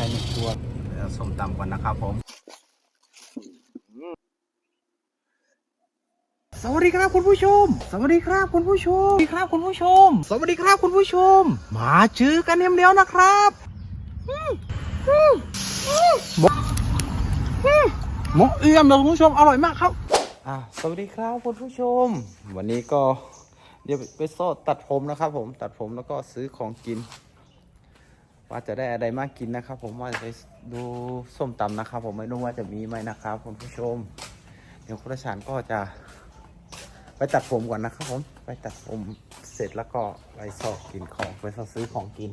ก่หนึ่งตัวเดี๋ยวส้มตำก่อนนะครับผม สวัสดีครับคุณผู้ชม สวัสดีครับคุณผู้ชม สวัสดีครับคุณผู้ชม สวัสดีครับคุณผู้ชม มาเจอกันเอ็มเดียวนะครับหมกอืมหมกเอี่ยมเลยคุณผู้ชมอร่อยมากครับอ่าสวัสดีครับคุณผู้ชม วันนี้ก็เดี๋ยวไปโซ่ตัดผมนะครับผมตัดผมแล้วก็ซื้อของกิน ว่าจะได้อะไรมากกินนะครับ ผมว่าจะไปดูส้มตำนะครับ ผมไม่รู้ว่าจะมีไหมนะครับคุณผู้ชม เดี๋ยวคุณราชานก็จะ ไปตัดผมก่อนนะครับ ผมไปตัดผมเสร็จแล้วก็ไปสอบกินของไปสอบซื้อของกิน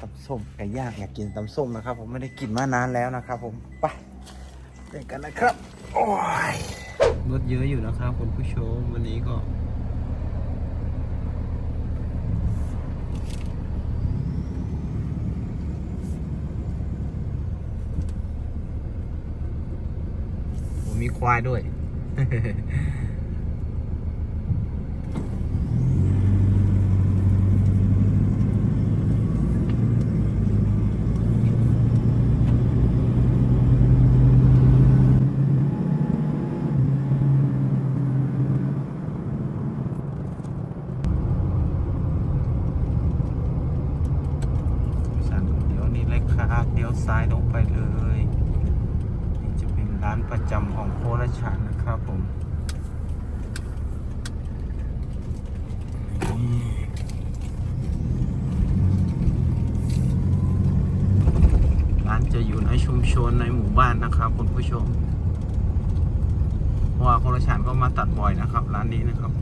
ตำส้มไก่ย่างอยากกินตำส้มนะครับ ผมไม่ได้กินมานานแล้วนะครับ ผมไปเล่นกันนะครับ โอ้ยรถเยอะอยู่นะครับคุณผู้ชมวันนี้ก็ มีควายด้วย สันเดี๋ยวนี้เลยครับเดี๋ยวซ้ายลงไปเลย นี่จะเป็นร้านประจำของโคราชานนะครับผมนี่ร้าน จะอยู่ในชุมชนในหมู่บ้านนะครับคุณผู้ชมว่าคนละชานก็มาตัดบ่อยนะครับ ร้านนี้นะครับ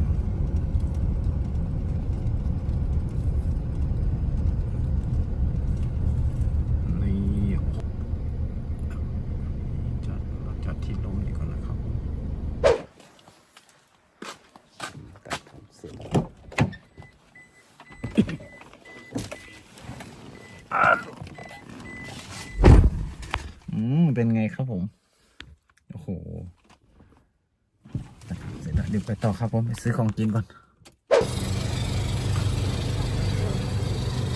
นี่จอดรถจอดที่ลมดีกว่อนนะครับผมตัดผมเสร็จแล้วอ่าอืม เป็นไงครับผม โอ้โหตัดผมเสร็จแล้วเดี๋ยวไปต่อครับผม ไปซื้อของกินก่อน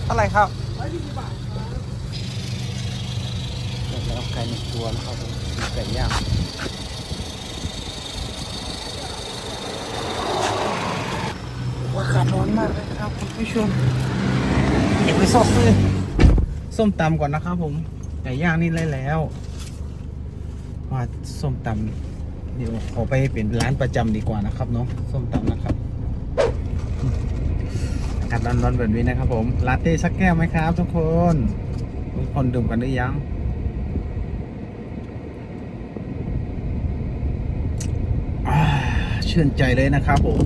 อะไรครับแล้วไก่หนึ่งตัวนะครับผมมีไก่ย่างว่าขาดร้อนมากเลยครับคุณผู้ชมเดี๋ยวไปซอสซื้อส้มตำก่อนนะครับผมไก่ย่างนี่เลยแล้ว ว่าส้มตำเดี๋ยวขอไปเป็นร้านประจำดีกว่านะครับเนาะส้มตำนะครับอากาศร้อนๆแบบนี้นะครับผมลาเต้สักแก้วไหมครับ ทุกคนทุกคนดื่มกันหรือยังชื่นใจเลยนะครับผม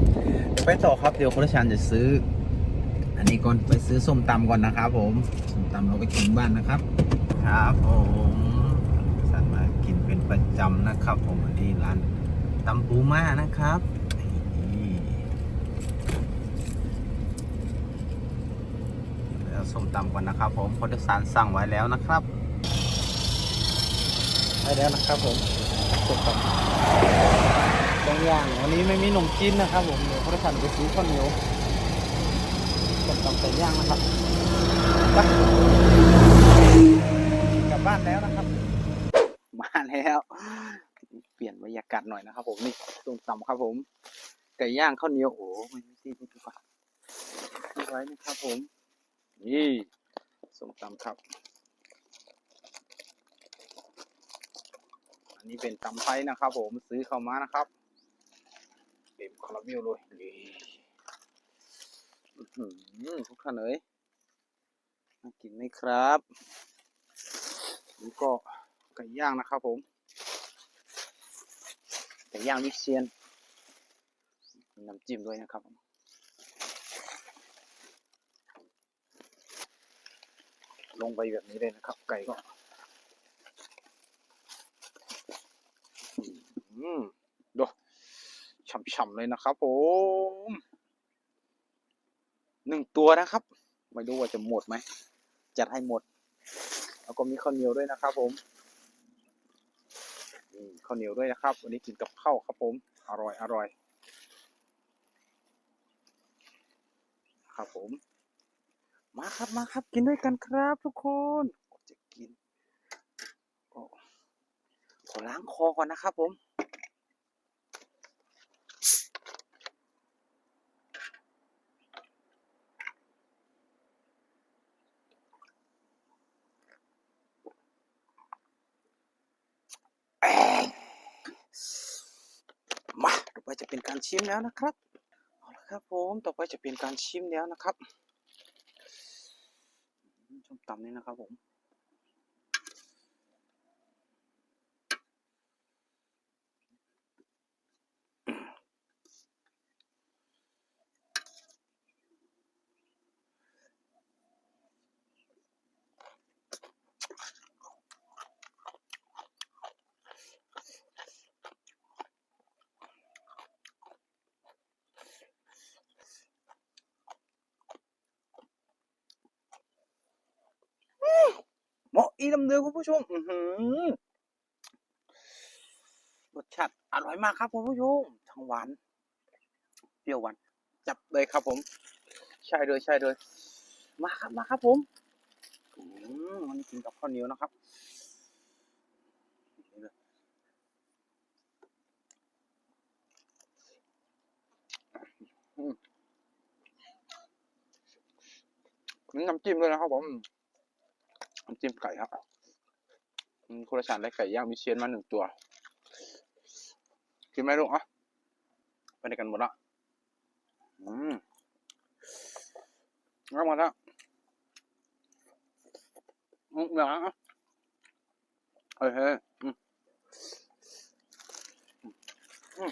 ไปต่อครับเดี๋ยวคุณชันจะซื้อ อันนี้ก่อนไปซื้อส้มตำก่อนนะครับผมส้มตำเราไปกินบ้านนะครับ ครับผม ประจำนะครับ ผมอันนี้ร้านตำปูม่านะครับนี่เดี๋ยวส้มตำก่อนนะครับ ผมคุณชันสั่งไว้แล้วนะครับไว้แล้วนะครับผมส้มตำบางอย่างวันนี้ไม่มีขนมจีนนะครับ ผมเดี๋ยวพระสันไปซื้อข้าวเหนียวกับตำไก่ย่างนะครับกลับบ้านแล้วนะครับ แล้ว เปลี่ยนบรรยากาศหน่อยนะครับผมนี่ส้มตำครับผม ไก่ย่างข้าวเหนียวโอ้ไม่ไม่ที่ไม่ถูกปะนี่ไว้นะครับผม นี่ส้มตำครับ อันนี้เป็นตำไทยนะครับผมซื้อเข้ามานะครับเต็มคาราเมลเลยนี่ทุกท่านเอ้ยน่ากินไหมครับนี่ก็ ไก่ย่างนะครับผมไก่ย่างวิเชียนมีน้ำจิ้มด้วยนะครับลงไปแบบนี้เลยนะครับ ไก่ก็อืมดูฉ่ำๆเลยนะครับผมหนึ่งตัวนะครับ ไม่รู้ว่าจะหมดไหม จัดให้หมด แล้วก็มีข้าวเหนียวด้วยนะครับผม นี่ข้าวเหนียวด้วยนะครับ วันนี้กินกับข้าวครับผม อร่อยอร่อย ครับผม มาครับมาครับ กินด้วยกันครับทุกคนจะกินขอล้างคอก่อนนะครับผม มาต่อไป จะเป็นการชิมแล้วนะครับเอาละครับผมต่อไปจะเป็นการชิมแล้วนะครับอืมส้มตำนี่นะครับผม อีลำเดือคุณผู้ชมอือรสชาติอร่อยมากครับคุณผู้ชมทั้งหวานเปรี้ยวหวานจับเลยครับผม ใช่เลยใช่เลยมาครับมาครับ ผมอืมมันกินกับข้าวเหนียวนะครับนี่น้ำจิ้มด้วยนะครับผม น้ำจิ้มไก่ครับคุณราชาญได้ไก่ย่างมิเชียนมาหนึ่งตัวกินไหมลูกอะไปในกันหมดละอืมเอาหมดละอืมอย่างนั้นอะเฮ้ยเฮ้ยอืมอืม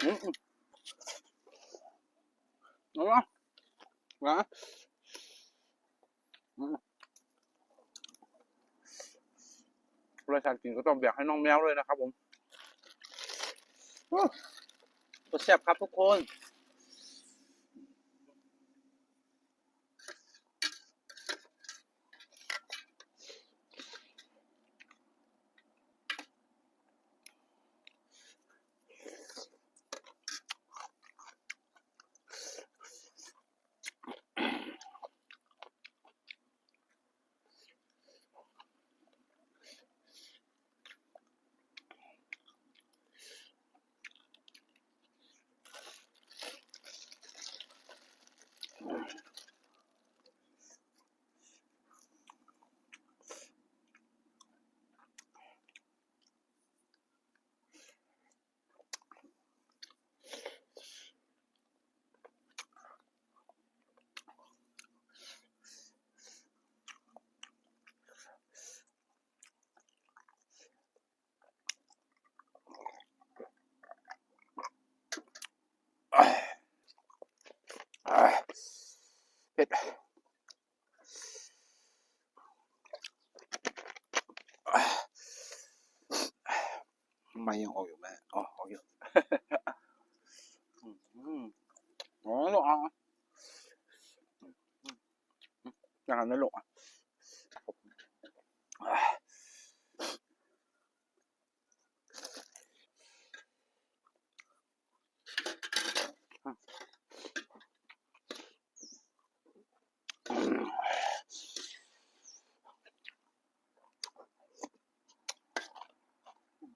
เอาละมาอืมคุณราชาญกินก็ต้องแบกให้น้องแมวเลยนะครับผมอื้อรสแซ่บครับทุกคน เผ็ดอ่าไม่ยังออกอยู่ไหมอ๋อออกอยู่ อืมอ๋อลูกอะอย่างนั้นนะลูกอะอ่า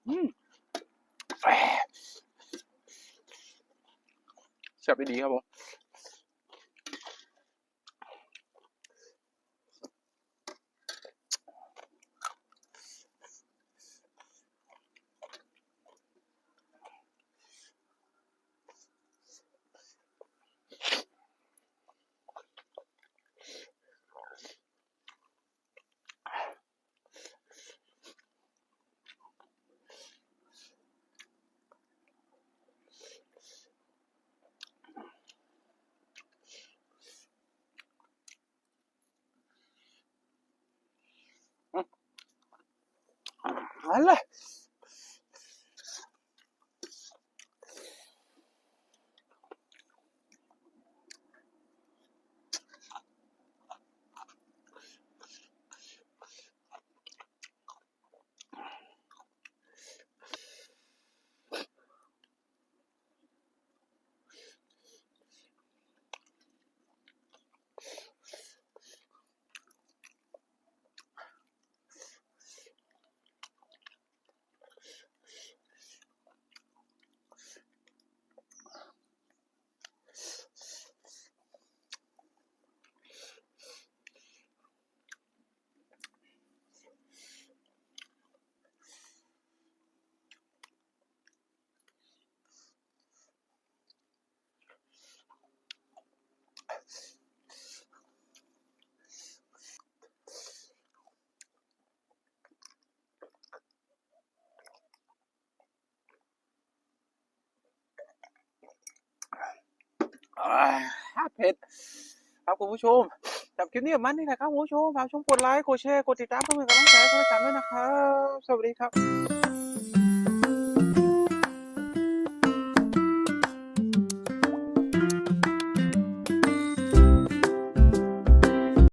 อืม แซ่บดีครับผม อ เผ็ดครับคุณผู้ชมสำหรับคลิปนี้มันนี่แหละครับคุณผู้ชมฝากชมกดไลค์กดแชร์กดติดตามเพื่อเป็นกำลังใจให้กันด้วยนะครับ สวัสดีครับ